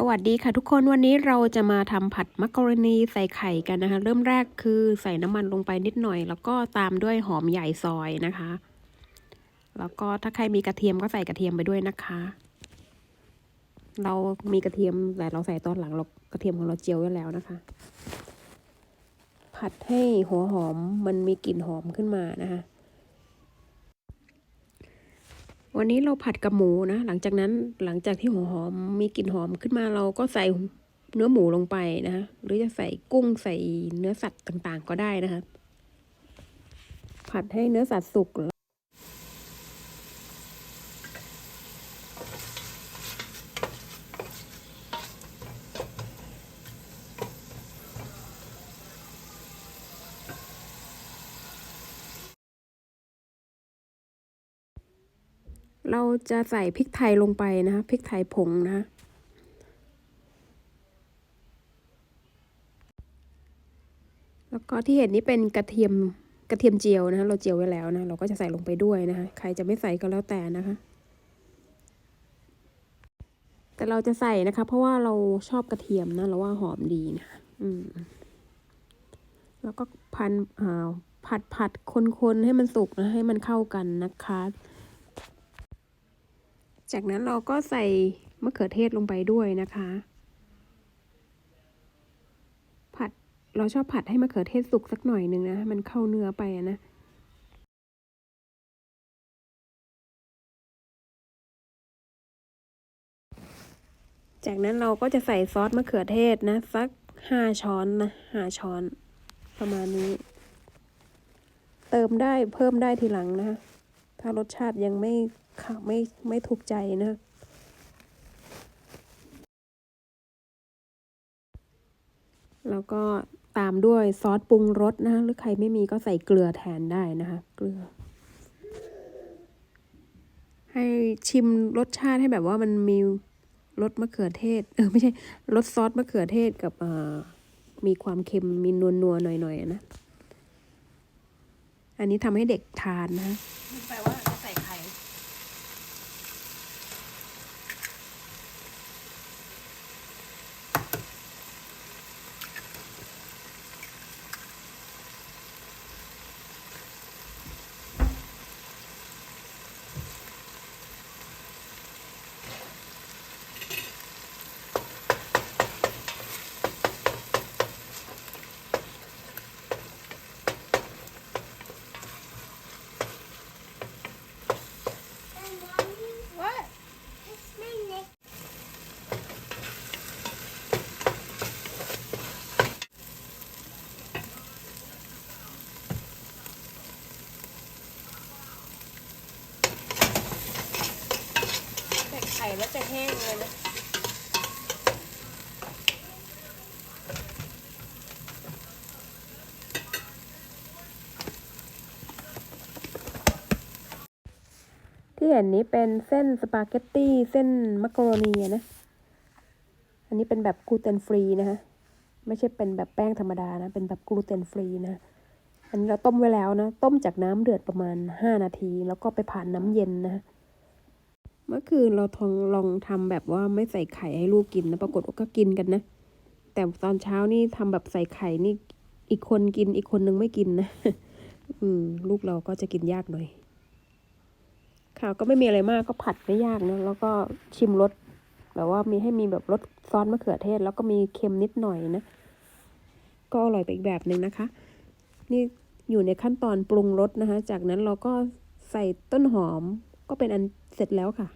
สวัสดีค่ะทุกคนวันนี้เราจะมาทำผัดมักกะโรนีใส่ไข่กันนะคะ เริ่มแรกคือใส่น้ำมันลงไปนิดหน่อย แล้วก็ตามด้วยหอมใหญ่ซอยนะคะ แล้วก็ถ้าใครมีกระเทียมก็ใส่กระเทียมไปด้วยนะคะ เรามีกระเทียมแต่เราใส่ตอนหลังเรากระเทียมของเราเจียวไว้แล้วนะคะ ผัดให้หัวหอมมันมีกลิ่นหอมขึ้นมานะคะ วันนี้เราผัดกับหมูนะ หลังจากนั้นหลังจากที่หัวหอมมีกลิ่นหอมขึ้นมาเราก็ใส่เนื้อหมูลงไปนะคะหรือจะใส่กุ้งใส่เนื้อสัตว์ต่างๆ ก็ได้นะคะ ผัดให้เนื้อสัตว์สุก เราจะใส่พริกไทยลงไปนะคะพริกไทยผงนะคะแล้วก็ที่เห็นนี้เป็นกระเทียมกระเทียมเจียวนะคะเราเจียวไว้แล้วนะ เราก็จะใส่ลงไปด้วยนะคะใครจะไม่ใส่ก็แล้วแต่นะคะ แต่เราจะใส่นะคะ เพราะว่าเราชอบกระเทียมนะเราว่าหอมดีนะอืมแล้วก็พันอ่าผัดผัดคนๆให้มันสุกนะให้มันเข้ากันนะคะ จากนั้นเราก็ใส่มะเขือเทศลงไปด้วยนะคะ ผัดเราชอบผัดให้มะเขือเทศสุกสักหน่อยหนึ่งนะ มันเข้าเนื้อไปนะจากนั้นเราก็จะใส่ซอสมะเขือเทศนะ สักห้าช้อนนะห้าช้อน ประมาณนี้ เติมได้เพิ่มได้ทีหลังนะคะถ้ารสชาติยังไม่ ค่ะไม่ไม่ถูกใจนะแล้วก็ตามด้วยซอสปรุงรสนะหรือใครไม่มีก็ใส่เกลือแทนได้นะคะเกลือ ให้ชิมรสชาติให้แบบว่ามันมีรสมะเขือเทศ เออไม่ใช่รสซอสมะเขือเทศกับมีความเค็มมีนวนัวๆหน่อยๆนะ อันนี้ทำให้เด็กทานนะใส่ไข่ What? It's my neck. ใส่ไข่แล้วจะแห้งเลยนะที่เห็นนี้เป็นเส้นสปาเกตตี้เส้นมักโรนีนะ อันนี้เป็นแบบกลูเตนฟรีนะคะไม่ใช่เป็นแบบแป้งธรรมดานะ เป็นแบบกลูเตนฟรีนะ อันนี้เราต้มไว้แล้วนะ ต้มจากน้ำเดือดประมาณห้านาที แล้วก็ไปผ่านน้ำเย็นนะ เมื่อคืนเราทองลองทำแบบว่าไม่ใส่ไข่ให้ลูกกินนะปรากฏว่าก็กินกันนะ แต่ตอนเช้านี่ทำแบบใส่ไข่นี่อีกคนกินอีกคนนึงไม่กินนะอืม ลูกเราก็จะกินยากหน่อยค่ะก็ไม่มีอะไรมากก็ผัดไม่ยากนะแล้วก็ชิมรสแบบว่ามีให้มีแบบรสซอสมะเขือเทศ แล้วก็มีเค็มนิดหน่อยนะ ก็อร่อยไปอีกแบบหนึ่งนะคะ นี่อยู่ในขั้นตอนปรุงรสนะคะ จากนั้นเราก็ใส่ต้นหอมก็เป็นอัน เสร็จแล้วค่ะ